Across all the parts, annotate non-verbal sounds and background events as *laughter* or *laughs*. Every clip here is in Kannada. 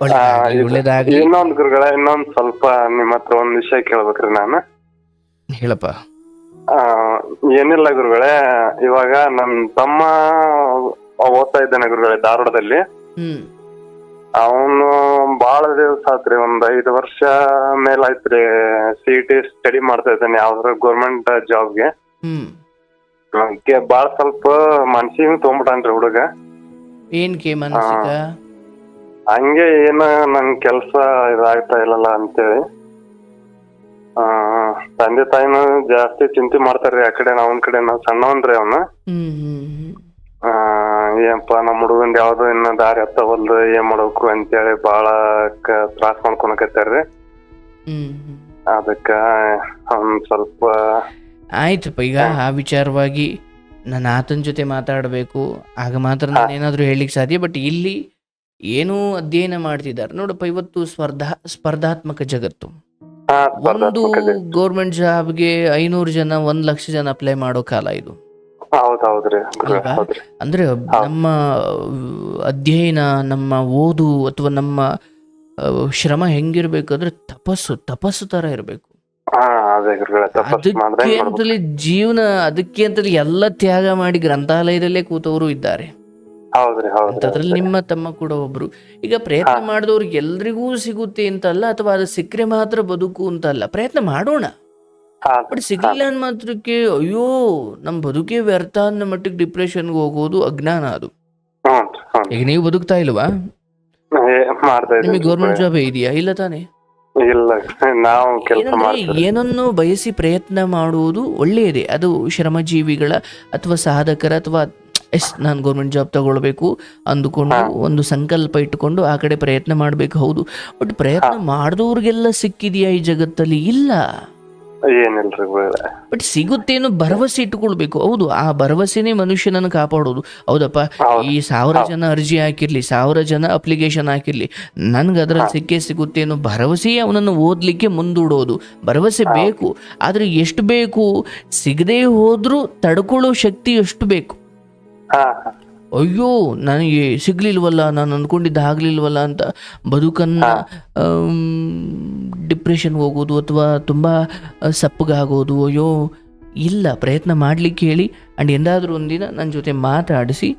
ಒಳ್ಳೇದಾಗ್ಲಿ ಒಳ್ಳೇದಾಗ್ಲಿ. ಇನ್ನೊಂದ್ ಗುರುಗಳ ಇನ್ನೊಂದ್ ಸ್ವಲ್ಪ ನಿಮ್ಮ ಹತ್ರ ಒಂದ್ ವಿಷಯ ಕೇಳ್ಬೇಕ್ರಿ ನಾನು. ಹೇಳಪ್ಪ. ಆ, ಏನಿಲ್ಲ ಗುರುಗಳೇ ಇವಾಗ ನನ್ ತಮ್ಮ ಓದ್ತಾ ಇದ್ದಾನೆ ಗುರುಗಳೇ ಧಾರವಾಡದಲ್ಲಿ. ಹ್ಮ್. ಅವನು ಬಾಳ ದಿವಸ ಆತ್ರಿ ಒಂದ್ ಐದು ವರ್ಷ ಮೇಲಾಯ್ತ್ರಿ ಸಿ ಟಿ ಸ್ಟಡಿ ಮಾಡ್ತಾ ಇದ್ದಾನೆ ಯಾವ್ದ್ರ ಗೌರ್ಮೆಂಟ್ ಜಾಬ್ಗೆ ಹ್ಮ್. ಬಾಳ ಸ್ವಲ್ಪ ಮನ್ಸಿಗೆ ತೊಗೊಂಬಿಟ್ಟಾನ್ರಿ ಹುಡುಗ. ಏನ್ಕೆ ಮಾನಸಿಕ ಹಂಗೆ ಏನ ನನ್ ಕೆಲ್ಸ ಇದಾಗ್ತಾ ಇಲ್ಲಲ್ಲ ಅಂತೇಳಿ. ಆ ತಂದೆ ತಾಯಿನ ಜಾಸ್ತಿ ಚಿಂತೆ ಮಾಡ್ತಾರ್ರಿ ಆ ಕಡೆ ಅವನ್ ಕಡೆ ನಾವ್ ಸಣ್ಣವನ್ರಿ ಅವನು. ಏನಪ್ಪ ನಮ್ಮ ಹುಡುಗಂದ್ ಯಾವ್ದು ಇನ್ನ ದಾರಿ ಹತ್ತವಲ್ದು ಏನ್ ಮಾಡ್ಬೇಕು ಅಂತೇಳಿ ಬಾಳ ತ್ರಾಸ ಮಾಡ್ಕೊಳಕತ್ತಾರ್ರಿ ಅದಕ್ಕ ಒಂದ್ ಸ್ವಲ್ಪ ಆಯ್ತಪ್ಪ ಈಗ ಆ ವಿಚಾರವಾಗಿ ನನ್ನ ಆತನ ಜೊತೆ ಮಾತಾಡಬೇಕು ಆಗ ಮಾತ್ರ ನಾನು ಏನಾದರೂ ಹೇಳಲಿಕ್ಕೆ ಸಾಧ್ಯ ಬಟ್ ಇಲ್ಲಿ ಏನೂ ಅಧ್ಯಯನ ಮಾಡ್ತಿದ್ದಾರೆ. ನೋಡಪ್ಪ ಇವತ್ತು ಸ್ಪರ್ಧಾ ಸ್ಪರ್ಧಾತ್ಮಕ ಜಗತ್ತು. ಒಂದು ಗೌರ್ಮೆಂಟ್ ಜಾಬ್ಗೆ ಐನೂರು ಜನ ಒಂದ್ ಲಕ್ಷ ಜನ ಅಪ್ಲೈ ಮಾಡೋ ಕಾಲ ಇದು. ಅಂದ್ರೆ ನಮ್ಮ ಅಧ್ಯಯನ ನಮ್ಮ ಓದು ಅಥವಾ ನಮ್ಮ ಶ್ರಮ ಹೆಂಗಿರ್ಬೇಕಂದ್ರೆ ತಪಸ್ಸು ತಪಸ್ಸು ತರ ಇರಬೇಕು. ಅದಕ್ಕೆ ಅಂತಲೇ ಜೀವನ ಅದಕ್ಕೆ ಅಂತಲೇ ಎಲ್ಲ ತ್ಯಾಗ ಮಾಡಿ ಗ್ರಂಥಾಲಯದಲ್ಲೇ ಕೂತವರು ಇದ್ದಾರೆ. ಅದ್ರಲ್ಲಿ ನಿಮ್ಮ ತಮ್ಮ ಕೂಡ ಒಬ್ರು. ಈಗ ಪ್ರಯತ್ನ ಮಾಡಿದವ್ರಿಗೆ ಎಲ್ರಿಗೂ ಸಿಗುತ್ತೆ ಅಂತ ಅಲ್ಲ ಅಥವಾ ಅದು ಸಿಕ್ಕರೆ ಮಾತ್ರ ಬದುಕು ಅಂತ ಅಲ್ಲ ಪ್ರಯತ್ನ ಮಾಡೋಣ. ಬಟ್ ಸಿಗ್ಲಿಲ್ಲ ಅನ್ ಮಾತ್ರಕ್ಕೆ ಅಯ್ಯೋ ನಮ್ ಬದುಕೇ ವ್ಯರ್ಥ ಅನ್ನೋ ಮಟ್ಟಿಗೆ ಡಿಪ್ರೆಷನ್ ಹೋಗೋದು ಅಜ್ಞಾನ ಅದು. ಈಗ ನೀವು ಬದುಕ್ತಾ ಇಲ್ವಾ? ನಿಮಗೆ ಗೌರ್ಮೆಂಟ್ ಜಾಬ್ ಇದೆಯಾ? ಇಲ್ಲ ತಾನೇ? ಏನನ್ನು ಬಯಸಿ ಪ್ರಯತ್ನ ಮಾಡುವುದು ಒಳ್ಳೆಯದೇ. ಅದು ಶ್ರಮಜೀವಿಗಳ ಅಥವಾ ಸಾಧಕರ ಅಥವಾ ಎಸ್ ನಾನು ಗೌರ್ಮೆಂಟ್ ಜಾಬ್ ತಗೊಳ್ಬೇಕು ಅಂದುಕೊಂಡು ಒಂದು ಸಂಕಲ್ಪ ಇಟ್ಟುಕೊಂಡು ಆ ಕಡೆ ಪ್ರಯತ್ನ ಮಾಡಬೇಕು ಹೌದು. ಬಟ್ ಪ್ರಯತ್ನ ಮಾಡಿದವ್ರಿಗೆಲ್ಲ ಸಿಕ್ಕಿದೆಯಾ ಈ ಜಗತ್ತಲ್ಲಿ? ಇಲ್ಲ. ಬಟ್ ಸಿಗುತ್ತೇನೋ ಭರವಸೆ ಇಟ್ಟುಕೊಳ್ಬೇಕು. ಹೌದು ಆ ಭರವಸೆನೇ ಮನುಷ್ಯನನ್ನು ಕಾಪಾಡೋದು. ಹೌದಪ್ಪ ಈ ಸಾವಿರ ಜನ ಅರ್ಜಿ ಹಾಕಿರ್ಲಿ ಸಾವಿರ ಜನ ಅಪ್ಲಿಕೇಶನ್ ಹಾಕಿರ್ಲಿ ನನ್ಗೆ ಅದ್ರಲ್ಲಿ ಸಿಕ್ಕೇ ಸಿಗುತ್ತೆ ಅನ್ನೋ ಭರವಸೆಯೇ ಅವನನ್ನು ಓದಲಿಕ್ಕೆ ಮುಂದೂಡೋದು. ಭರವಸೆ ಬೇಕು ಆದರೆ ಎಷ್ಟು ಬೇಕು? ಸಿಗದೇ ಹೋದ್ರೂ ತಡ್ಕೊಳ್ಳೋ ಶಕ್ತಿ ಎಷ್ಟು ಬೇಕು. ಅಯ್ಯೋ ನನಗೆ ಸಿಗ್ಲಿಲ್ವಲ್ಲ ನಾನು ಅಂದ್ಕೊಂಡಿದ್ದ ಆಗ್ಲಿಲ್ವಲ್ಲ ಅಂತ ಬದುಕನ್ನ ಡಿಪ್ರೆಷನ್ ಹೋಗೋದು ಅಥವಾ ತುಂಬ ಸಪ್ಪಗಾಗೋದು ಅಯ್ಯೋ ಇಲ್ಲ ಪ್ರಯತ್ನ ಮಾಡ್ಲಿಕ್ಕೆ ಹೇಳಿ. ಅಂಡ್ ಎಂದಾದರೂ ಒಂದಿನ ನನ್ನ ಜೊತೆ ಮಾತಾಡಿಸಿ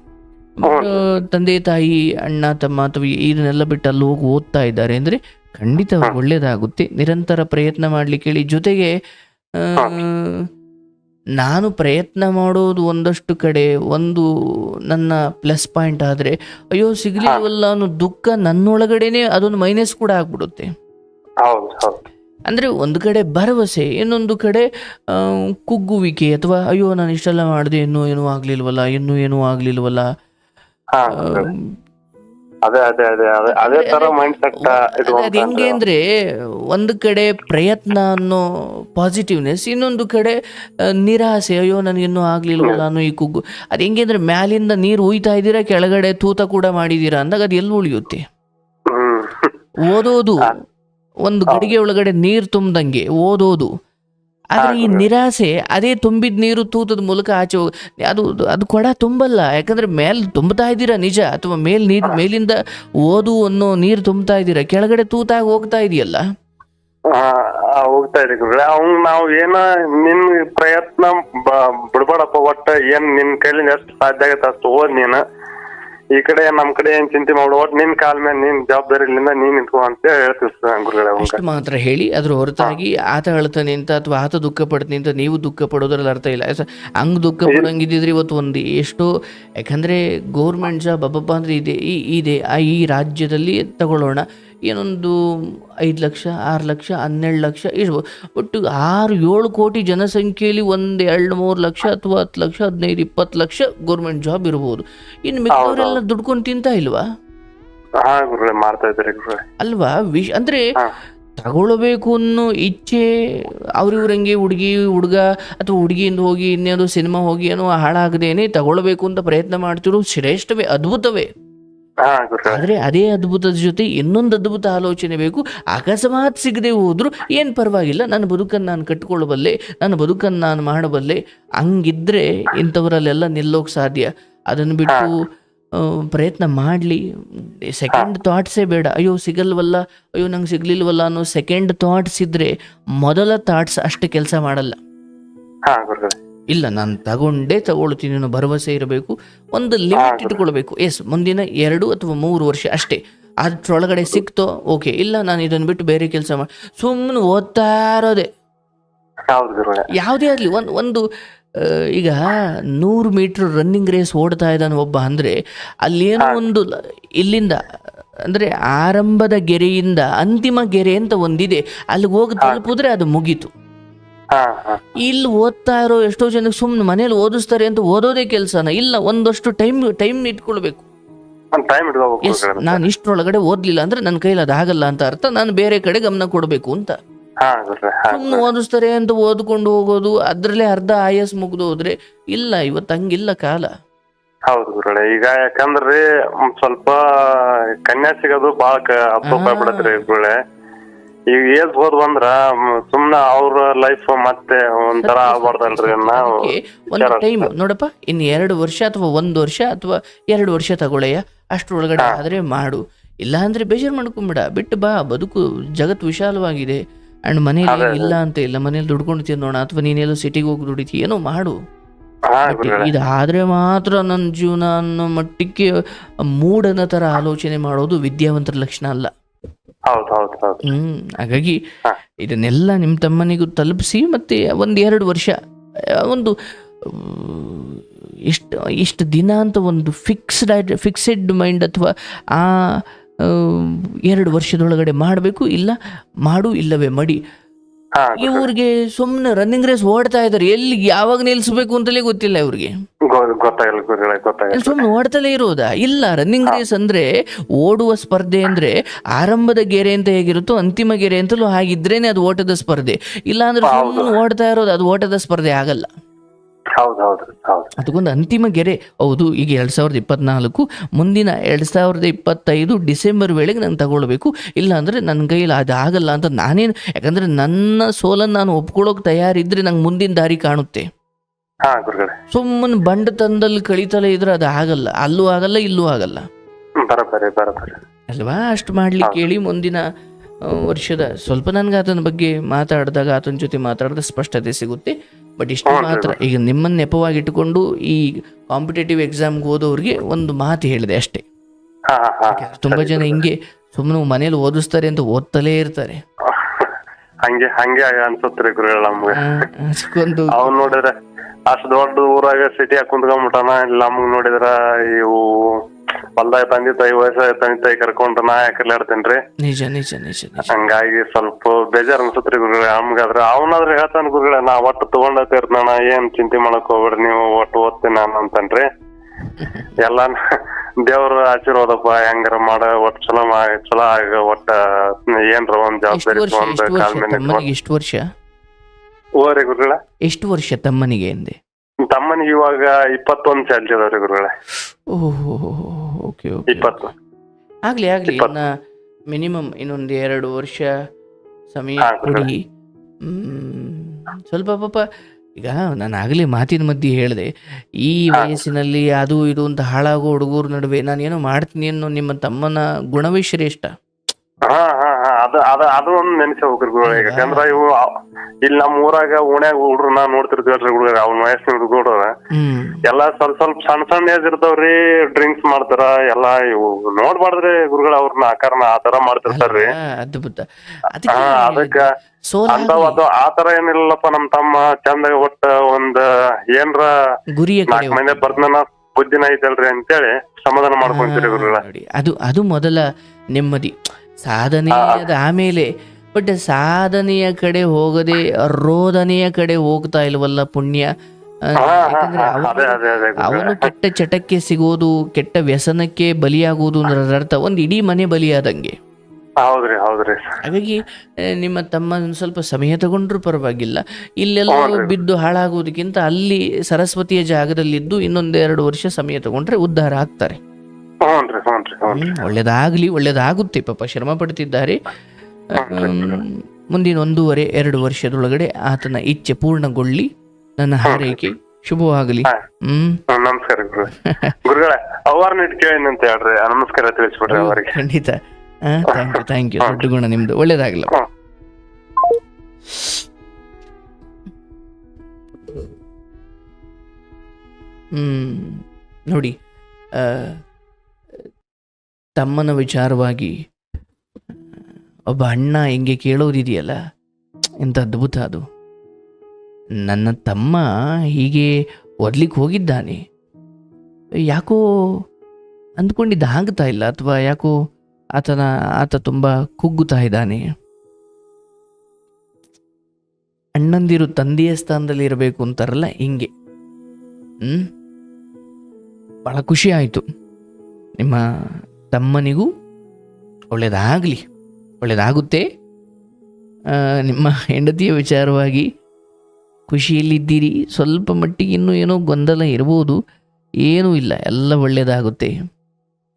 ತಂದೆ ತಾಯಿ ಅಣ್ಣ ತಮ್ಮ ಅಥವಾ ಇದನ್ನೆಲ್ಲ ಬಿಟ್ಟು ಅಲ್ಲಿ ಹೋಗಿ ಓದ್ತಾ ಇದ್ದಾರೆ ಅಂದ್ರೆ ಖಂಡಿತ ಒಳ್ಳೇದಾಗುತ್ತೆ. ನಿರಂತರ ಪ್ರಯತ್ನ ಮಾಡ್ಲಿಕ್ಕೆ ಹೇಳಿ. ಜೊತೆಗೆ ನಾನು ಪ್ರಯತ್ನ ಮಾಡೋದು ಒಂದಷ್ಟು ಕಡೆ ಒಂದು ನನ್ನ ಪ್ಲಸ್ ಪಾಯಿಂಟ್ ಆದರೆ ಅಯ್ಯೋ ಸಿಗಲಿಲ್ಲವಲ್ಲ ಅನ್ನೋ ದುಃಖ ನನ್ನೊಳಗಡೆನೆ ಅದೊಂದು ಮೈನಸ್ ಕೂಡ ಆಗ್ಬಿಡುತ್ತೆ. ಅಂದರೆ ಒಂದು ಕಡೆ ಭರವಸೆ ಇನ್ನೊಂದು ಕಡೆ ಕುಗ್ಗುವಿಕೆ ಅಥವಾ ಅಯ್ಯೋ ನಾನು ಇಷ್ಟೆಲ್ಲ ಮಾಡಿದೆ ಇನ್ನೂ ಏನೂ ಆಗಲಿಲ್ವಲ್ಲ ಇನ್ನೂ ಏನೂ ಆಗಲಿಲ್ವಲ್ಲ. ಅದೇ ಅದೇ ಅದೇ. ಅದೇ ಅದೇ ತರ ಮೈಂಡ್ ಸೆಟ್ ಇದು ಅದ್ ಹೆಂಗೆ ಅಂದ್ರೆ ಒಂದು ಕಡೆ ಪ್ರಯತ್ನ ಅನ್ನೋ ಪಾಸಿಟಿವ್ನೆಸ್ ಇನ್ನೊಂದು ಕಡೆ ನಿರಾಸೆ ಅಯ್ಯೋ ನನಗಿನ್ನೂ ಆಗ್ಲಿಲ್ವಲ್ಲ ನಾನು ಈ ಕುಗ್ಗು. ಅದು ಹೆಂಗೆ ಅಂದ್ರೆ ಮ್ಯಾಲಿಂದ ನೀರು ಉಯ್ತಾ ಇದ್ದೀರಾ ಕೆಳಗಡೆ ತೂತ ಕೂಡ ಮಾಡಿದ್ದೀರಾ ಅಂದಾಗ ಅದು ಎಲ್ಲಿ ಉಳಿಯುತ್ತೆ? ಓದೋದು. ಒಂದು ಗಡಿಗೆ ಒಳಗಡೆ ನೀರು ತುಂಬ್ದಂಗೆ ಓದೋದು. ಆದ್ರೆ ಈ ನಿರಾಸೆ ಅದೇ ತುಂಬಿದ ನೀರು ತೂತದ ಮೂಲಕ ಆಚೆ ಹೋಗ ಅದು ಅದು ಕೊಡ ತುಂಬಲ್ಲ. ಯಾಕಂದ್ರೆ ಮೇಲ್ ತುಂಬ್ತಾ ಇದ್ದೀರಾ ನಿಜ? ಅಥವಾ ಮೇಲ್ ನೀರ್ ಮೇಲಿಂದ ಓದು ಅನ್ನೋ ನೀರು ತುಂಬ್ತಾ ಇದ್ದೀರಾ? ಕೆಳಗಡೆ ತೂತಾಗಿ ಹೋಗ್ತಾ ಇದೆಯಲ್ಲ? ಹೋಗ್ತಾ ಇದೆ ಗುರುಗಳೇ. ಅವ್ನ್ ನಾವ್ ಏನ ನಿನ್ ಪ್ರಯತ್ನ ಬಿಡ್ಬೇಡಪ್ಪ ಒಟ್ಟ ಏನ್ ನಿನ್ ಕೈಲಿಂದ ಎಷ್ಟು ಸಾಧ್ಯ ಆಗತ್ತೆ ಅಷ್ಟು ಓದ್ ನೀನ್. ಈ ಕಡೆ ನಮ್ ಕಡೆ ಏನ್ ಚಿಂತೆ ಮಾಡು ಒಟ್ ನಿನ್ ಕಾಲ್ ಮೇಲೆ ನಿನ್ ಜವಾಬ್ದಾರಿಲಿಂದ ನೀನ್ ನಿಂತ್ಕೊ ಅಂತ ಹೇಳ್ತೀವಿ ಸರ್ ಗುರುಗಳೇ ಅವಂಗ ಅಷ್ಟು ಮಾತ್ರ ಹೇಳಿ ಅದ್ರ ಹೊರತಾಗಿ ಆತ ಅಳ್ತಾನೆ ಅಂತ ಅಥವಾ ಆತ ದುಃಖ ಪಡ್ತಾನೆ ಅಂತ ನೀವು ದುಃಖ ಪಡೋದ್ರಲ್ಲಿ ಅರ್ಥ ಇಲ್ಲ. ಸ- ಹಂಗ್ ದುಃಖ ಪಡಂಗಿದ್ರಿ ಇವತ್ತು ಒಂದು ಎಷ್ಟೋ ಯಾಕಂದ್ರೆ ಗೌರ್ಮೆಂಟ್ ಜಾಬ್ ಅಬ್ಬಬ್ಬ ಅಂದ್ರೆ ಇದೆ ಈ ಇದೆ. ಆ ಈ ರಾಜ್ಯದಲ್ಲಿ ತಗೊಳ್ಳೋಣ. ಏನೊಂದು ಐದು ಲಕ್ಷ ಆರು ಲಕ್ಷ ಹನ್ನೆರಡು ಲಕ್ಷ ಇರ್ಬೋದು ಒಟ್ಟು ಆರು ಏಳು ಕೋಟಿ ಜನಸಂಖ್ಯೆಯಲ್ಲಿ ಒಂದು ಎರಡು ಮೂರು ಲಕ್ಷ ಅಥವಾ ಹತ್ತು ಲಕ್ಷ ಹದಿನೈದು ಇಪ್ಪತ್ತು ಲಕ್ಷ ಗೌರ್ಮೆಂಟ್ ಜಾಬ್ ಇರ್ಬೋದು. ಇನ್ನು ಮಿಕ್ಕವರೆಲ್ಲ ದುಡ್ಕೊಂಡು ತಿಂತಾ ಇಲ್ವಾ? ಅಲ್ವಾ? ವಿಶ್ ಅಂದ್ರೆ. ತಗೊಳ್ಬೇಕು ಅನ್ನೋ ಇಚ್ಛೆ ಅವ್ರಿವ್ರಂಗೆ ಹುಡುಗಿ ಹುಡುಗ ಅಥವಾ ಹುಡುಗಿಯಿಂದ ಹೋಗಿ ಇನ್ನೇನೋ ಸಿನಿಮಾ ಹೋಗಿ ಏನೋ ಹಾಳಾಗದೇನೆ ತಗೊಳ್ಬೇಕು ಅಂತ ಪ್ರಯತ್ನ ಮಾಡ್ತಿರೋ ಶ್ರೇಷ್ಠವೇ ಅದ್ಭುತವೇ. ಆದರೆ ಅದೇ ಅದ್ಭುತದ ಜೊತೆ ಇನ್ನೊಂದು ಅದ್ಭುತ ಆಲೋಚನೆ ಬೇಕು. ಅಕಸ್ಮಾತ್ ಸಿಗದೆ ಹೋದ್ರು ಏನು ಪರವಾಗಿಲ್ಲ. ನನ್ನ ಬದುಕನ್ನು ನಾನು ಕಟ್ಕೊಳ್ಳಬಲ್ಲೆ ನನ್ನ ಬದುಕನ್ನು ನಾನು ಮಾಡಬಲ್ಲೆ. ಹಂಗಿದ್ರೆ ಇಂಥವರಲ್ಲೆಲ್ಲ ನಿಲ್ಲೋಕೆ ಸಾಧ್ಯ. ಅದನ್ನು ಬಿಟ್ಟು ಪ್ರಯತ್ನ ಮಾಡಲಿ. ಸೆಕೆಂಡ್ ಥಾಟ್ಸೇ ಬೇಡ. ಅಯ್ಯೋ ಸಿಗಲ್ವಲ್ಲ. ಅಯ್ಯೋ ನಂಗೆ ಸಿಗ್ಲಿಲ್ವಲ್ಲ ಅನ್ನೋ ಸೆಕೆಂಡ್ ಥಾಟ್ಸ್ ಇದ್ರೆ ಮೊದಲ ಥಾಟ್ಸ್ ಅಷ್ಟು ಕೆಲಸ ಮಾಡಲ್ಲ. ಇಲ್ಲ ನಾನು ತಗೊಂಡೇ ತಗೊಳ್ತೀನಿ ಅನ್ನೋ ಭರವಸೆ ಇರಬೇಕು. ಒಂದು ಲಿಮಿಟ್ ಇಟ್ಕೊಳ್ಬೇಕು. ಎಸ್ ಮುಂದಿನ ಎರಡು ಅಥವಾ ಮೂರು ವರ್ಷ ಅಷ್ಟೇ. ಅದ್ರೊಳಗಡೆ ಸಿಕ್ತೋ ಓಕೆ ಇಲ್ಲ ನಾನು ಇದನ್ನು ಬಿಟ್ಟು ಬೇರೆ ಕೆಲಸ ಮಾಡಿ ಸುಮ್ಮನೆ ಓದ್ತಾ ಇರೋದೆ. ಯಾವುದೇ ಆಗಲಿ ಒಂದು ಒಂದು ಈಗ ನೂರು ಮೀಟ್ರ್ ರನ್ನಿಂಗ್ ರೇಸ್ ಓಡ್ತಾ ಇದ್ದಾನೆ ಒಬ್ಬ ಅಂದರೆ ಅಲ್ಲೇನೋ ಒಂದು ಇಲ್ಲಿಂದ ಅಂದರೆ ಆರಂಭದ ಗೆರೆಯಿಂದ ಅಂತಿಮ ಗೆರೆ ಅಂತ ಒಂದಿದೆ. ಅಲ್ಲಿಗೆ ಹೋಗಿ ತಲುಪಿದ್ರೆ ಅದು ಮುಗೀತು. ಇಲ್ಲಿ ಓದ್ತಾ ಇರೋ ಎಷ್ಟೋ ಜನಕ್ಕೆ ಸುಮ್ಮನೆ ಮನೇಲಿ ಓದಿಸ್ತಾರೆ ಅಂತ ಓದೋದೇ ಕೆಲಸನ. ಇಲ್ಲ ಒಂದಷ್ಟು ಟೈಮ್ ಟೈಮ್ ಇಟ್ಕೊಳ್ಬೇಕು. ನಾನು ಇಷ್ಟರೊಳಗಡೆ ಓದ್ಲಿಲ್ಲ ಅಂದ್ರೆ ನನ್ನ ಕೈಲಿ ಅದಾಗಲ್ಲ ಅಂತ ಅರ್ಥ. ನಾನು ಬೇರೆ ಕಡೆ ಗಮನ ಕೊಡಬೇಕು ಅಂತ. ಸುಮ್ಮನೆ ಓದಿಸ್ತಾರೆ ಅಂತ ಓದ್ಕೊಂಡು ಹೋಗೋದು ಅದ್ರಲ್ಲೇ ಅರ್ಧ ಆಯಸ್ ಮುಗ್ದು ಹೋದ್ರೆ ಇಲ್ಲ ಇವತ್ತು ಹಂಗಿಲ್ಲ ಕಾಲ. ಹೌದು ಗುರುಗಳೇ ಈಗ ಯಾಕಂದ್ರೆ ಸ್ವಲ್ಪ ಕನ್ಯಾ ಸಿಗೋದು ಬಾಳ ಅಪ್ರೂಪ ಬಿಡತ್ರಿ. ಗುರುಗಳೇ. ಈಗ ಏಜ್ ಹೋದ್ ಬಂದ್ರ ಸುಮ್ನೆ ಅವ್ರ ಲೈಫ್ ಮತ್ತೆ ಒಂಥರ ಆಗ್ಬಾರ್ದಲ್ರಿ ಒಂದು ಟೈಮ್ ನೋಡಪ್ಪ ಇನ್ ಎರಡು ವರ್ಷ ಅಥವಾ ಒಂದ್ ವರ್ಷ ಅಥವಾ ಎರಡು ವರ್ಷ ತಗೊಳ್ಳಯ್ಯ ಅಷ್ಟರೊಳಗಡೆ ಆದ್ರೆ ಮಾಡು. ಇಲ್ಲ ಅಂದ್ರೆ ಬೇಜಾರ್ ಮಾಡ್ಕೊಂಬಿಡ ಬಿಟ್ಟು ಬಾ ಬದುಕು ಜಗತ್ತು ವಿಶಾಲವಾಗಿದೆ. ಅಂಡ್ ಮನೇಲಿ ಇಲ್ಲ ಅಂತ ಇಲ್ಲ ಮನೇಲಿ ದುಡ್ಕೊಂಡು ತಿನ್ನೋಣ ಅಥವಾ ನೀನೆಲ್ಲೋ ಸಿಟಿಗೆ ಹೋಗಿ ದುಡಿತಿ ಏನೋ ಮಾಡು. ಇದಾದ್ರೆ ಮಾತ್ರ ನನ್ನ ಜೀವನ ಅನ್ನೋ ಮಟ್ಟಕ್ಕೆ ಮೂಡನ ತರ ಆಲೋಚನೆ ಮಾಡೋದು ವಿದ್ಯಾವಂತರ ಲಕ್ಷಣ ಅಲ್ಲ. ಹೌದು ಹೌದು ಹೌದು ಹ್ಮ್ ಹಾಗಾಗಿ ಹಾ. ಇದನ್ನೆಲ್ಲ ನಿಮ್ಮ ತಮ್ಮನಿಗೂ ತಲುಪಿಸಿ ಮತ್ತೆ ಒಂದು ಎರಡು ವರ್ಷ ಆ, ಒಂದು ಇಷ್ಟು ಇಷ್ಟು ದಿನ ಅಂತ ಒಂದು ಫಿಕ್ಸ್ಡ್ ಫಿಕ್ಸೆಡ್ ಮೈಂಡ್ ಅಥವಾ ಆ ಆ, ಎರಡು ವರ್ಷದೊಳಗಡೆ ಮಾಡಬೇಕು ಇಲ್ಲ ಮಾಡು ಇಲ್ಲವೇ ಮಡಿ ಇವ್ರಿಗೆ ಸುಮ್ನೆ ರನ್ನಿಂಗ್ ರೇಸ್ ಓಡ್ತಾ ಇದಾರೆ ಎಲ್ಲಿ ಯಾವಾಗ ನಿಲ್ಲಿಸ್ಬೇಕು ಅಂತಲೇ ಗೊತ್ತಿಲ್ಲ ಇವ್ರಿಗೆ. ಸುಮ್ನೆ ಗೊತ್ತಾಗಲ್ಲ ಗುರುಗಳೇ ಗೊತ್ತಾಗಲ್ಲ ಸುಮ್ಮನೆ ಓಡ್ತಲೇ ಇರೋದಾ? ಇಲ್ಲ ರನ್ನಿಂಗ್ ರೇಸ್ ಅಂದ್ರೆ ಓಡುವ ಸ್ಪರ್ಧೆ ಅಂದ್ರೆ ಆರಂಭದ ಗೆರೆ ಅಂತ ಹೇಗಿರುತ್ತೋ ಅಂತಿಮ ಗೆರೆ ಅಂತಲೂ ಹಾಗಿದ್ರೇನೆ ಅದು ಓಟದ ಸ್ಪರ್ಧೆ. ಇಲ್ಲ ಅಂದ್ರೆ ಸುಮ್ಮನೆ ಓಡ್ತಾ ಇರೋದು ಅದು ಓಟದ ಸ್ಪರ್ಧೆ ಆಗಲ್ಲ. ಅದಕ್ಕೊಂದು ಅಂತಿಮ ಗೆರೆ ಹೌದು ಈಗ ಎರಡ್ ಸಾವಿರದ ಇಪ್ಪತ್ನಾಲ್ಕು ಮುಂದಿನ ಎರಡ್ ಸಾವಿರದ ಇಪ್ಪತ್ತೈದು ಡಿಸೆಂಬರ್ ವೇಳೆಗೆ ನಾನು ತಗೊಳ್ಬೇಕು. ಇಲ್ಲ ಅಂದ್ರೆ ನನ್ನ ಕೈಯಲ್ಲಿ ಅದು ಆಗಲ್ಲ ಅಂತ ನಾನೇನು ಯಾಕಂದ್ರೆ ನನ್ನ ಸೋಲನ್ನು ನಾನು ಒಪ್ಕೊಳ್ಳೋಕೆ ತಯಾರಿದ್ರೆ ನಂಗೆ ಮುಂದಿನ ದಾರಿ ಕಾಣುತ್ತೆ. ಸುಮ್ಮನೆ ಬಂಡ ತಂದಲ್ಲಿ ಕಳಿತಲೇ ಇದ್ರೆ ಅದು ಆಗಲ್ಲ ಅಲ್ಲೂ ಆಗಲ್ಲ ಇಲ್ಲೂ ಆಗಲ್ಲ. ಅಲ್ವಾ? ಅಷ್ಟು ಮಾಡ್ಲಿಕ್ಕೆ ಹೇಳಿ ಮುಂದಿನ ವರ್ಷದ ಸ್ವಲ್ಪ ನನ್ಗೆ ಆತನ ಬಗ್ಗೆ ಮಾತಾಡಿದಾಗ ಆತನ ಜೊತೆ ಮಾತಾಡಿದ ಸ್ಪಷ್ಟತೆ ಸಿಗುತ್ತೆ. ಬಟ್ ಇಷ್ಟು ಮಾತ್ರ. ಈಗ ನಿಮ್ಮನ್ನ ನೆಪವಾಗಿಟ್ಟುಕೊಂಡು ಈ ಕಾಂಪಿಟೇಟಿವ್ ಎಕ್ಸಾಮ್ಗೆ ಓದೋರಿಗೆ ಒಂದು ಮಾತು ಹೇಳಿದೆ ಅಷ್ಟೇ. ತುಂಬಾ ಜನ ಹಿಂಗೆ ಸುಮ್ಮನೆ ಮನೇಲಿ ಓದಿಸ್ತಾರೆ ಅಂತ ಓದ್ತಲೇ ಇರ್ತಾರೆ. ಹಂಗೆ ಹಂಗೆ ಅನ್ಸುತ್ತೆ ಗುರುಗಳು ನಮ್ಗೆ. ಅವ್ನ್ ನೋಡಿದ್ರೆ ಅಷ್ಟ್ ದೊಡ್ಡ ಊರಾಗ ಸಿಟಿ ಕುಂತ್ಕೊಂಡ್ಬಿಟ್ಟಾನ ಇಲ್ಲಿ ನಮ್ಗ್ ನೋಡಿದ್ರ ಇವು ಹೊಲ್ದಾಗ ತಂದೆ ತಾಯಿ ವಯಸ್ಸಾಗ ತಂದೆ ತಾಯಿ ಕರ್ಕೊಂಡು ನಾ ಯಾಕರ್ಲಿ ಆಡ್ತೇನ್ರಿ ನಿಜ ನಿಜ ನಿಜ ನಿಜ. ಹಂಗಾಗಿ ಸ್ವಲ್ಪ ಬೇಜಾರ್ ಅನ್ಸತ್ರಿ ಗುರುಗಳ. ನಮ್ಗಾದ್ರ ಅವನಾದ್ರೆ ಹೇಳ್ತಾನ ಗುರುಗಳ ನಾ ಒಟ್ಟು ತಗೊಂಡತಿರ್ತಾನ ಏನ್ ಚಿಂತೆ ಮಾಡಕ್ ಹೋಗ್ಬೇಡ್ರಿ ನೀವು ಒಟ್ಟು ಓದ್ತೀನಿ ನಾನು ಅಂತನ್ರಿ. *laughs* ಎಲ್ಲಾ ದೇವ್ರ ಆಶೀರ್ವಾದಪ್ಪ ಹೆಂಗಾರ ಮಾಡ ಒಟ್ ಚಲೋ ಮಾ ಚಲೋ ಆಗ ಒಟ್ಟ ಏನ್ರ ಒಂದ್ ಜವಾಬ್ದಾರಿ ಒಂದ್ ಕಾಲ್ ಮೇಲೆ ಎಷ್ಟು ವರ್ಷ? ಓರಿ ಗುರುಗಳ. ಎಷ್ಟು ವರ್ಷ ತಮ್ಮನಿಗೆ ಎಂದೆ ತಮ್ಮನಿಗೆ ಇವಾಗ ಇಪ್ಪತ್ತೊಂದ್ ಚಾಲ್ತಿದವ್ರಿ ಗುರುಗಳೇ. ಓಹೋ. ಓಕೆ ಓಕೆ ಇಪ್ಪತ್ತು. ಆಗಲಿ ಆಗ್ಲಿ. ಇನ್ನ ಮಿನಿಮಮ್ ಇನ್ನೊಂದು ಎರಡು ವರ್ಷ ಸಮಯ ಕೊಡಿ. ಸ್ವಲ್ಪ ಪಾಪ ಈಗ ನಾನು ಆಗಲೇ ಮಾತಿನ ಮಧ್ಯೆ ಹೇಳಿದೆ ಈ ವಯಸ್ಸಿನಲ್ಲಿ ಅದು ಇದು ಅಂತ ಹಾಳಾಗೋ ಹುಡುಗರ ನಡುವೆ ನಾನೇನೋ ಮಾಡ್ತೀನಿ ಅನ್ನೋ ನಿಮ್ಮ ತಮ್ಮನ ಗುಣವೇ ಶ್ರೇಷ್ಠ ಅದ ಅದ ಅದು ಒಂದ್ ನೆನಸ ಹೋಗ್ರಿ ಗುರು ಯಾಕಂದ್ರ ಇವು ಇಲ್ಲಿ ನಮ್ ಊರಾಗ ಓಣ್ಯಾಗ ಹುಡ್ರನ್ನ ನೋಡ್ತಿರ್ತೀವಲ್ರಿ ಹುಡುಗರ ಅವ್ನ ವಯಸ್ಸಿನ ಹುಡುಗರ ಎಲ್ಲಾ ಸ್ವಲ್ಪ ಸ್ವಲ್ಪ ಸಣ್ಣ ಸಣ್ಣ ಏಜ್ ಇರ್ತಾವ್ರಿ ಡ್ರಿಂಕ್ಸ್ ಮಾಡ್ತಾರ ಎಲ್ಲಾ ಇವು ನೋಡ್ಬಾರ್ದ್ರಿ ಗುರುಗಳ ಅವ್ರನ್ನ ಆಕಾರನ ಆತರ ಮಾಡ್ತಿರ್ತಾರ್ರಿ. ಅದಕ್ಕೆ ಅಂತಾವ್ ಅದು ಆತರ ಏನಿಲ್ಲಪ್ಪ ನಮ್ ತಮ್ಮ ಚಂದ ಒಟ್ಟ ಒಂದ್ ಏನ್ರ ನಾಲ್ಕ್ ಮನೆ ಬರ್ದನ ಬುದ್ಧಿನ ಐತಲ್ರಿ ಅಂತೇಳಿ ಸಮಾಧಾನ ಮಾಡ್ಕೊಂತೀರಿ ಗುರುಗಳ ಅದು ಅದು ಮೊದಲ ನೆಮ್ಮದಿ. ಸಾಧನೆ ಅದು ಆಮೇಲೆ ಬಟ್ ಸಾಧನೆಯ ಕಡೆ ಹೋಗದೆ ರೋದನೆಯ ಕಡೆ ಹೋಗ್ತಾ ಇಲ್ವಲ್ಲ ಪುಣ್ಯ? ಅವನು- ಕೆಟ್ಟ ಚಟಕ್ಕೆ ಸಿಗೋದು ಕೆಟ್ಟ ವ್ಯಸನಕ್ಕೆ ಬಲಿಯಾಗುವುದು ಅರ್ಥ ಒಂದು ಇಡೀ ಮನೆ ಬಲಿಯಾದಂಗೆ. ಹೌದ್ರಿ ಹೌದ್ರಿ. ಹಾಗಾಗಿ ನಿಮ್ಮ ತಮ್ಮ ಸ್ವಲ್ಪ ಸಮಯ ತಗೊಂಡ್ರು ಪರವಾಗಿಲ್ಲ. ಇಲ್ಲೆಲ್ಲ ಬಿದ್ದು ಹಾಳಾಗುವುದಕ್ಕಿಂತ ಅಲ್ಲಿ ಸರಸ್ವತಿಯ ಜಾಗದಲ್ಲಿದ್ದು ಇನ್ನೊಂದೆರಡು ವರ್ಷ ಸಮಯ ತಗೊಂಡ್ರೆ ಉದ್ಧಾರ ಆಗ್ತಾರೆ. ಒಳ್ಳೇದಾಗ್ಲಿ ಒಳ್ಳೇದಾಗುತ್ತೆ. ಪಾಪ ಶ್ರಮ ಪಡ್ತಿದ್ದಾರೆ. ಮುಂದಿನ ಒಂದೂವರೆ ಎರಡು ವರ್ಷದೊಳಗಡೆ ಆತನ ಇಚ್ಛೆ ಪೂರ್ಣಗೊಳ್ಳಿ. ನನ್ನ ಹಾರೈಕೆ ಶುಭವಾಗಲಿ. ಹ್ಮ್. ಹ್ಮ್, ನಮಸ್ಕಾರ ಗುರುಗಳೇ ಗುರುಗಳೇ ಅವ್ರನ್ನ ಇಟ್ಟು ಕೇಳಿ ಅಂತ ಹೇಳ್ರಿ. ಆ, ನಮಸ್ಕಾರ ತಿಳಿಸ್ಬಿಡ್ರಿ ಅವರಿಗೆ. ಖಂಡಿತ. ಥ್ಯಾಂಕ್ ಯು ಥ್ಯಾಂಕ್ ಯು ದೊಡ್ಡ ಗುಣ ನಿಮ್ದು. ಒಳ್ಳೇದಾಗಲ್ಲ ಹ್ಮ್. ನೋಡಿ ಆ, ತಮ್ಮನ ವಿಚಾರವಾಗಿ, ಒಬ್ಬ ಅಣ್ಣ ಹೆಂಗೆ ಕೇಳೋದಿದೆಯಲ್ಲ ಎಂಥ ಅದ್ಭುತ ಅದು. ನನ್ನ ತಮ್ಮ ಹೀಗೆ ಓದ್ಲಿಕ್ಕೆ ಹೋಗಿದ್ದಾನೆ. ಯಾಕೋ ಅಂದ್ಕೊಂಡಿದ್ದ ಆಗ್ತಾ ಇಲ್ಲ, ಅಥವಾ ಯಾಕೋ ಆತನ, ಆತ ತುಂಬ ಕುಗ್ಗುತ್ತಾ ಇದ್ದಾನೆ. ಅಣ್ಣಂದಿರು ತಂದೆಯ ಸ್ಥಾನದಲ್ಲಿ ಇರಬೇಕು ಅಂತಾರಲ್ಲ, ಹಿಂಗೆ. ಹ್ಮ್? ಬಹಳ ಖುಷಿ ಆಯಿತು. ನಿಮ್ಮ ತಮ್ಮನಿಗೂ ಒಳ್ಳೆಯದಾಗಲಿ ಒಳ್ಳೆಯದಾಗುತ್ತೆ ನಿಮ್ಮ ಹೆಂಡತಿಯ ವಿಚಾರವಾಗಿ ಖುಷಿಯಲ್ಲಿದ್ದೀರಿ. ಸ್ವಲ್ಪ ಮಟ್ಟಿಗೆ ಇನ್ನೂ ಏನೋ ಗೊಂದಲ ಇರ್ಬೋದು. ಏನೂ ಇಲ್ಲ, ಎಲ್ಲ ಒಳ್ಳೆಯದಾಗುತ್ತೆ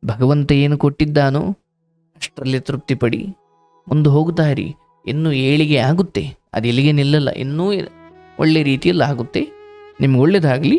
ಭಗವಂತ ಏನು ಕೊಟ್ಟಿದ್ದಾನೋ ಅಷ್ಟರಲ್ಲಿ ತೃಪ್ತಿಪಡಿ. ಮುಂದೆ ಹೋಗ್ತಾ ಇರಿ. ಇನ್ನೂ ಏಳಿಗೆ ಆಗುತ್ತೆ. ಅದು ಎಲ್ಲಿಗೆ ನಿಲ್ಲಲ್ಲ. ಇನ್ನೂ ಒಳ್ಳೆ ರೀತಿಯಲ್ಲಿ ಆಗುತ್ತೆ. ನಿಮ್ಗೆ ಒಳ್ಳೇದಾಗಲಿ.